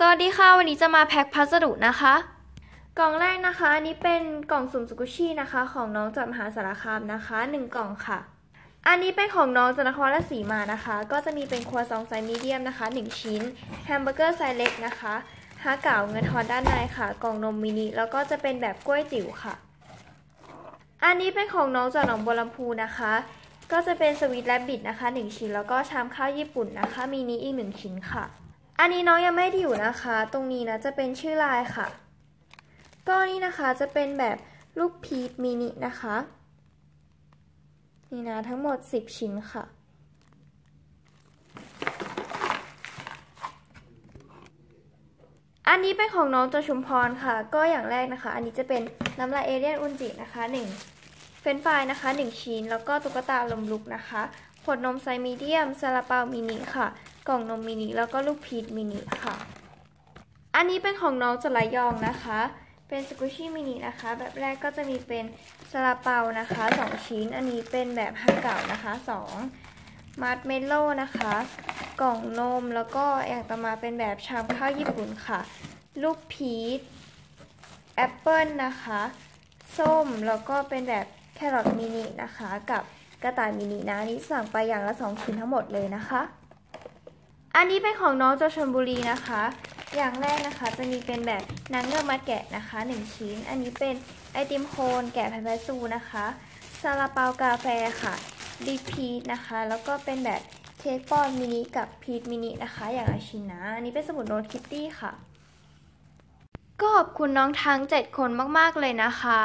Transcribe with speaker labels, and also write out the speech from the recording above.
Speaker 1: สวัสดีค่ะ วันนี้จะมาแพ็คพัสดุนะคะ กล่องแรกนะคะอันนี้เป็นกล่องสุ่มสกุชี่นะคะ ของน้องจากมหาสารคามนะคะหนึ่งกล่องค่ะ อันนี้เป็นของน้องจากนครราชสีมานะคะ ก็จะมีเป็นครัวซองไซส์มีเดียมนะคะหนึ่งชิ้นแฮมเบอร์เกอร์ไซส์เล็กนะคะฮาเก่าเงินทอนด้านในค่ะ กล่องนมมินิแล้วก็จะเป็นแบบกล้วยจิ๋วค่ะ อันนี้เป็นของน้องจากหนองบัวลำพูนะคะ ก็จะเป็นสวีทแลบบิทนะคะหนึ่งชิ้นแล้วก็ชามข้าวญี่ปุ่นนะคะมินิอีกหนึ่งชิ้นค่ะ อันนี้น้องยังไม่ได้อยู่นะคะ ตรงนี้นะจะเป็นชื่อลายค่ะ ก็นี่นะคะจะเป็นแบบลูกพีชมินินะคะ นี่นะทั้งหมด 10 ชิ้นค่ะ อันนี้เป็นของน้องจชุมพรค่ะ ก็อย่างแรกนะคะ อันนี้จะเป็นน้ำลายเอเลียนอุนจินะคะ1เฟนฟรายนะคะ 1 ชิ้น แล้วก็ตุ๊กตาลมลุกนะคะ ขวดนมไซส์มีเดียมซาลาเปามินิค่ะ กล่องนมมินิแล้วก็ลูกพีชมินิค่ะ อันนี้เป็นของน้องจระยองนะคะ เป็นสกูชี่มินินะคะ แบบแรกก็จะมีเป็นซาลาเปานะคะ 2 ชิ้น อันนี้เป็นแบบฮักเก่านะคะ 2 มาร์ชเมลโล่นะคะ กล่องนมแล้วก็อย่างต่อมาเป็นแบบชามข้าวญี่ปุ่นค่ะ ลูกพีชแอปเปิลนะคะ ส้มแล้วก็เป็นแบบแครอทมินินะคะกับ กระต่ายมินินะนี้สั่งไปอย่างละ 2 ชิ้นทั้งหมดเลยนะคะ อันนี้เป็นของน้องจชลบุรีนะคะ อย่างแรกนะคะจะมีเป็นแบบนังเงือกมาแกะนะคะ 1 ชิ้น อันนี้เป็นไอติมโคนแกะแพนแพซูนะคะซาลาเปากาแฟค่ะดีพีชนะคะ แล้วก็เป็นแบบเค้กปอนมินิกับพีชมินินะคะ อย่างละชิ้นนะอันนี้เป็นสมุดโน้ตคิตตี้ค่ะ ก็ขอบคุณน้องทั้ง 7 คนมาก ๆ เลยนะคะ